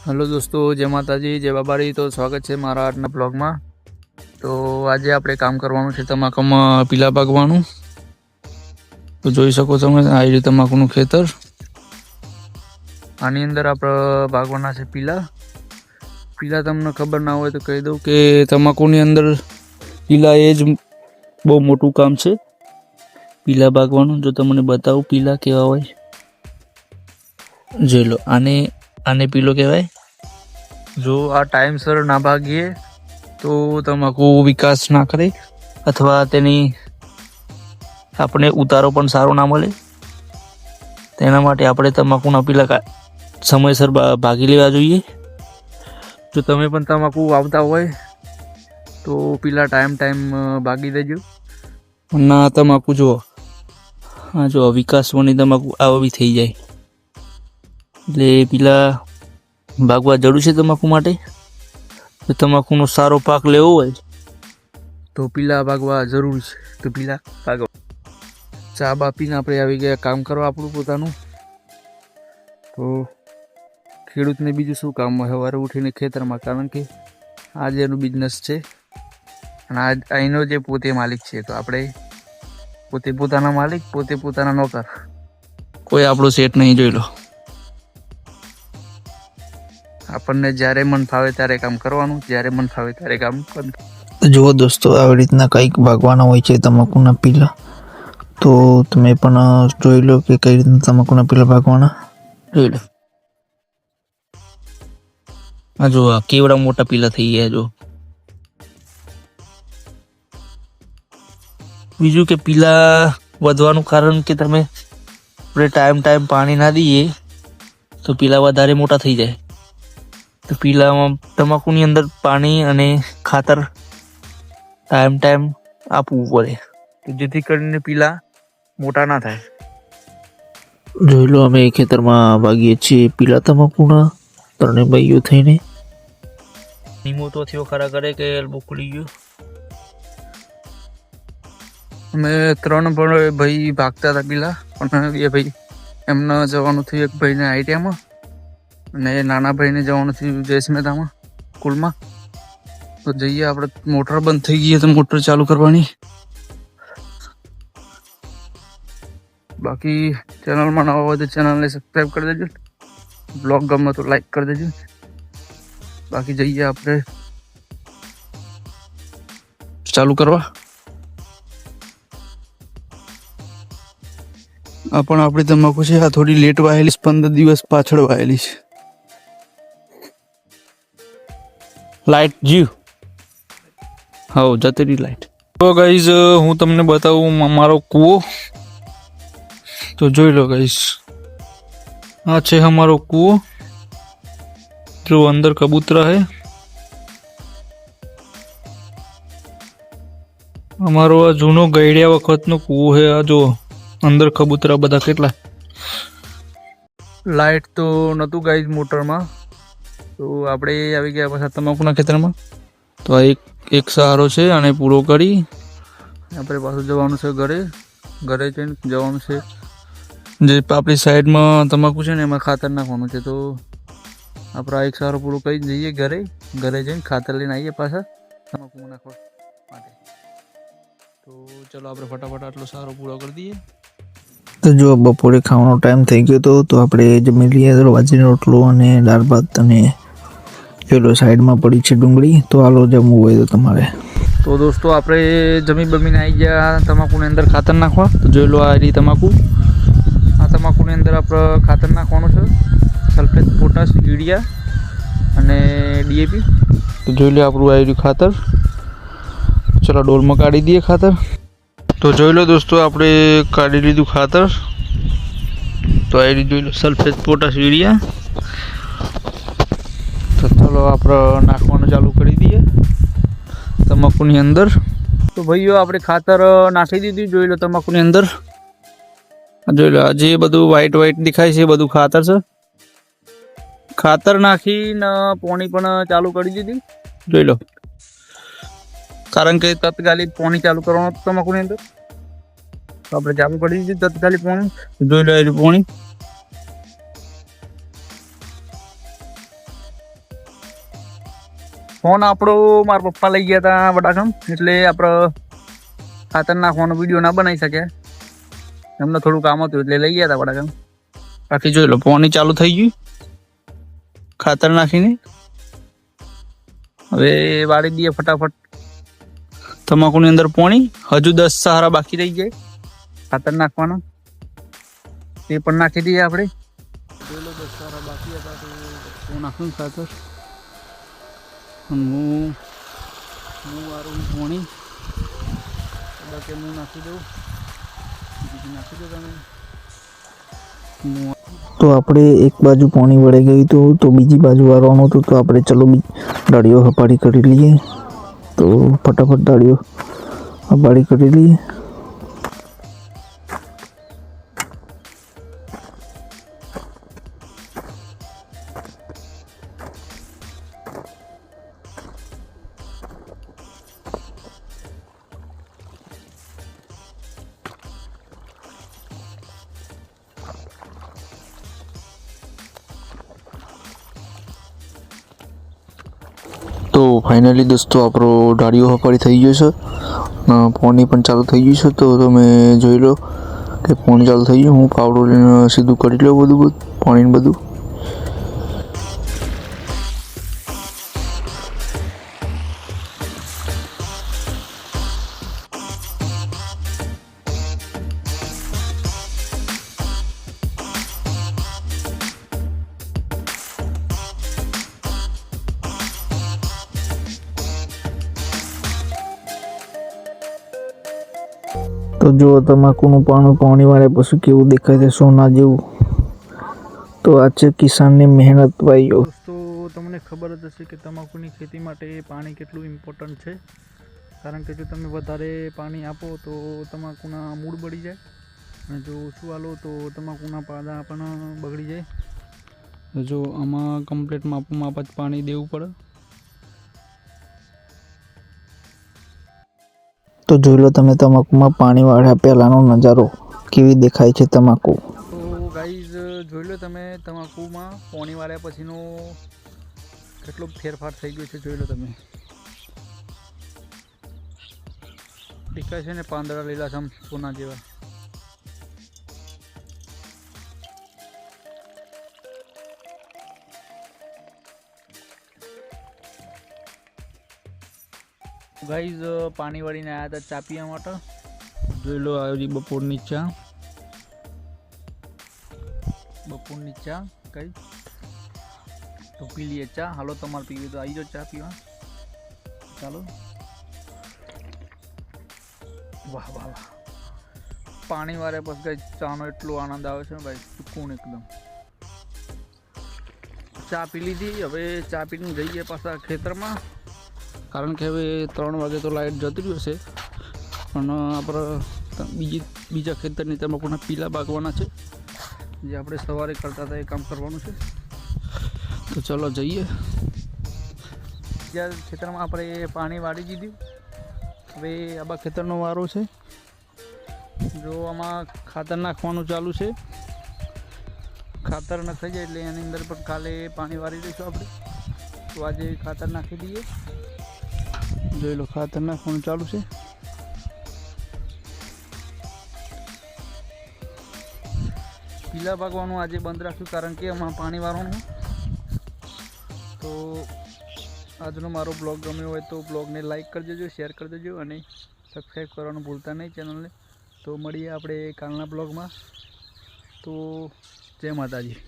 Hello દોસ્તો, જય માતાજી, જય બાબારી. તો સ્વાગત છે મારા આજના બ્લોગમાં. તો આજે આપણે કામ કરવાનું છે તમાકુમાં પીલા પાકવાનું તો જોઈ શકો તમે, આ રીતે તમાકુનું ખેતર. આની અંદર આપણે ભાગવાના છે પીલા. પીલા તમને ખબર ના હોય તો કહી દઉં કે તમાકુની અંદર પીલા એ જ બહુ મોટું કામ છે. પીલા ભાગવાનું જો તમને બતાવું, પીલા કેવા હોય. જોઈ લો, આને આને પીલો કહેવાય? જો આ ટાઈમસર ના ભાગીએ, તો તમાકુ વિકાસ ના કરે, અથવા તેની આપણે ઉતારો પણ સારો ના મળે. તેના માટે આપણે તમાકુના પીલા સમયસર ભાગી લેવા જોઈએ. જો તમે પણ તમાકુ વાવતા હોય, તો પીલા ટાઈમ ટાઈમ ભાગી દેજો. ના, તમાકુ જુઓ. હા જો વિકાસવાની તમાકુ આવી થઈ જાય. એટલે પેલા ભાગવા જરૂર છે તમાકુ માટે? તો તમાકુનો સારો પાક લેવો હોય. તો પીલા ભાગવા જરૂર છે. તો પીલા ભાગવા ચા બા પીને આપણે આવી ગયા કામ કરવા આપણું પોતાનું. તો ખેડૂતને બીજું શું કામ હોય? સવારે ઉઠીને ખેતરમાં, કારણ કે આજે એનું બિઝનેસ છે. અને આ અહીંનો જે પોતે માલિક છે, તો આપણે પોતે પોતાના માલિક, પોતે પોતાના નોકર. કોઈ આપણો સેટ નહીં જોઈ લો. આપણને જ્યારે મન ફાવે ત્યારે કામ કરવાનું જ્યારે મન ફાવે ત્યારે કામ કરવાનું જુઓ દોસ્તો આવી રીતના કંઈક ભાગવાના હોય છે તમાકુના પીલા. તો તમે પણ જોઈ લો કે કઈ રીતના તમાકુના પીલા ભાગવાના. જોઈ લો. આ જો આ કેવડા મોટા પીલા થઈ ગયા જો બીજું કે પીલા વધવાનું કારણ કે તમે આપણે ટાઈમ ટાઈમ પાણી ના દઈએ તો પીલા વધારે મોટા થઈ જાય. તો પીલામાં તમાકુની અંદર પાણી અને ખાતર ટાઈમ ટાઈમ આપવું પડે. તો જેથી કરીને પીલા મોટા ના થાય. જોઈ લો અમે ખેતરમાં ભાગીએ છીએ પીલા તમાકુના. ત્રણે ભાઈઓ થઈને. નિમો તો થયો ખરા કરે કે મોકલી ગયો? અમે ત્રણ પણ ભાઈ ભાગતા હતા પેલા. પણ એ ભાઈ એમના જવાનું થયું એક ભાઈને આઈટીઆમાં અને નાના ભાઈને જવાનું થયું જયેશ મહેતામાં સ્કૂલમાં. તો જઈએ આપણે મોટર બંધ થઈ ગઈ તો મોટર ચાલુ કરવાની. બાકી ચેનલમાં નવા હોય તો ચેનલને સબસ્ક્રાઈબ કરી દેજો. બ્લોગ ગમે તો લાઈક કરી દેજો. બાકી જઈએ આપણે. ચાલુ કરવા. આ પણ આપણી તમાકુ છે આ થોડી લેટ વાયેલી છે, પંદર દિવસ પાછળ વાયેલી છે. લાઈટ જીવ. હા જતી લાઈટ. તો ગાઈઝ હું તમને બતાવું મારો કૂવો. તો જોઈ લો ગાઈઝ આ છે અમારો કૂવો. જો અંદર કબૂતરા હે. અમારો આ જૂનો ગઈડ્યા વખતનો કૂવો છે આ જો અંદર કબૂતરા બધા કેટલા. લાઇટ તો નહોતું ગાઈઝ મોટરમાં. તો આપણે આવી ગયા પાછા તમાકુના ખેતરમાં. તો આ એક એક સહારો છે અને પૂરો કરી. આપણે પાછું જવાનું છે ઘરે. ઘરે જઈને જવાનું છે. જે આપણી સાઈડમાં તમાકુ છે ને એમાં ખાતર નાખવાનું છે. તો આપણે આ એક સહારો પૂરો કરી જઈએ ઘરે. ઘરે જઈને ખાતર લઈને આવીએ પાછા તમાકુ નાખવા માટે. તો ચલો આપણે ફટાફટ આટલો સારો પૂરો કરી દઈએ. તો જો બપોરે ખાવાનો ટાઈમ થઈ ગયો હતો તો આપણે જમી લઈએ. બાજરીનો રોટલો અને દાળ ભાત અને જોઈ લો સાઈડમાં પડી છે ડુંગળી, તો આલો જમવું હોય તો તમારે. તો દોસ્તો, આપણે જમી બમીને આવી ગયા તમાકુની અંદર ખાતર નાખવા. તો જોઈ લો આ રહી તમાકુ. આ તમાકુની અંદર આપણે ખાતર નાખવાનું છે. સલ્ફેટ, પોટાશ, યુરિયા અને ડીએપી તો જોઈ લો આપણું આવી રહ્યું ખાતર. ચલો ડોલમાં કાઢી દઈએ ખાતર. તો જોઈ લો દોસ્તો, આપણે કાઢી લીધું ખાતર. તો આવી જોઈ લો, સલ્ફેટ, પોટાશ, યુરિયા. તો ચલો આપણે નાખવાનું ચાલુ કરી દઈએ તમાકુની અંદર. તો ભાઈઓ, આપણે ખાતર નાખી દીધું. જોઈ લો તમાકુની અંદર. જોઈ લો જે બધું વ્હાઈટ વ્હાઈટ દેખાય છે એ બધું ખાતર છે. ખાતર નાખીને પોણી પણ ચાલુ કરી દીધી. જોઈ લો. કારણ કે તત્કાલિક પોણી ચાલુ કરવાનું તમાકુની અંદર. આપણે ચાલુ કરી દીધી તત્કાલિક પોણી. જોઈ લો એ પોણી. ફોન આપણો મારા પપ્પા લઈ ગયા હતા વડાગામ એટલે આપણે ખાતર નાખવાનો વીડિયો ના બનાવી શક્યા એમને થોડું કામ હતું એટલે લઈ ગયા હતા વડાગામ બાકી જોઈ લો, ફોન ચાલુ થઈ ગયું. ખાતર નાખીને. હવે વાળી દઈએ ફટાફટ. તમાકુની અંદર પોણી. હજુ દસ સહારા બાકી રહી જાય ખાતર નાખવાના. તે પણ નાખી દઈએ આપણે. દસ સહારા બાકી હું નાખું ખાતર. હું હું વારું પાણી એટલે કે હું નાખી દઉં. બીજું નાખી દઉં તમે. તો આપણે એક બાજુ પાણી વળી ગયું હતું તો બીજી બાજુ વાળવાનું હતું, તો આપણે ચલો ડાળીઓ હપાડી કરી લઈએ. તો ફટાફટ ડાળીઓ હપાડી કરી લઈએ. તો ફાઇનલી દોસ્તો, આપણો ડાળીઓ હપાડી થઈ ગયો છે. પોણી પણ ચાલુ થઈ ગયું છે, તો તમે જોઈ લો કે પોણી ચાલુ થઈ ગયું. હું પાવડો લઈને સીધું કરી લઉં બધું બધું પાણી બધું. તો જો તમાકુનું પાણું પાણી વાળે પછી કેવું દેખાય છે, સોના જેવું? તો આ છે કિસાનની મહેનત ભાઈઓ. દોસ્તો, તમને ખબર જ હશે કે તમાકુની ખેતી માટે પાણી કેટલું ઇમ્પોર્ટન્ટ છે. કારણ કે જો તમે વધારે પાણી આપો તો તમાકુના મૂળ બળી જાય. અને જો ઓછું આલો તો તમાકુના પાદા પણ બગડી જાય. જો આમાં કમ્પ્લેટ માપ માપ જ પાણી દેવું પડે. તો જોઈ લો તમે તમાકુમાં પાણી વાળ્યા પહેલાંનો નજારો કેવી દેખાય છે તમાકુ. તો ગાઈઝ, જોઈ લો તમે તમાકુમાં પાણી વાળ્યા પછીનો કેટલો ફેરફાર થઈ ગયો છે, જોઈ લો તમે. દેખાય છે ને પાંદડા લીલાછમ સોના જેવા. ગાઈઝ, પાણી વાળીને આવ્યા હતા ચા પીવા માટે. જોઈ લો આવી બપોરની ચા. બપોરની ચા કઈ તો પી લઈએ ચા. હાલો, તમારે પીવી તો આવી જાઓ ચા પીવા. ચાલો. વાહ વાહ વાહ. પાણી વારે પછી કઈ ચાનો એટલો આનંદ આવે છે ભાઈ. સુકૂન એકદમ. ચા પી લીધી. હવે ચા પીને જઈએ પાછા ખેતરમાં. કારણ કે હવે ત્રણ વાગે તો લાઇટ જતી રહ્યું હશે પણ આપણે બીજી, બીજા ખેતરની તમાકુના પીલા બાગવાના છે. જે આપણે સવારે કરતા હતા એ કામ કરવાનું છે. તો ચલો જઈએ. બીજા ખેતરમાં આપણે પાણી વાળી દીધું. હવે આબા ખેતરનો વારો છે. જો આમાં ખાતર નાખવાનું ચાલુ છે. ખાતર નખાઈ જાય એટલે એની અંદર પણ કાલે પાણી વાળી દઈશું આપણે. તો આજે ખાતર નાખી દઈએ. જોઈ લો ખાતર નાખવાનું ચાલુ છે. પીલા ભાગવાનું આજે બંધ રાખ્યું કારણ કે એમાં પાણી વાળવાનું તો આજનો મારો બ્લોગ ગમ્યો હોય તો બ્લોગને લાઈક કરી દેજો, શેર કરી દેજો અને સબસ્ક્રાઈબ કરવાનું ભૂલતા નહીં ચેનલને. તો મળીએ આપણે કાલના બ્લોગમાં. તો જય માતાજી.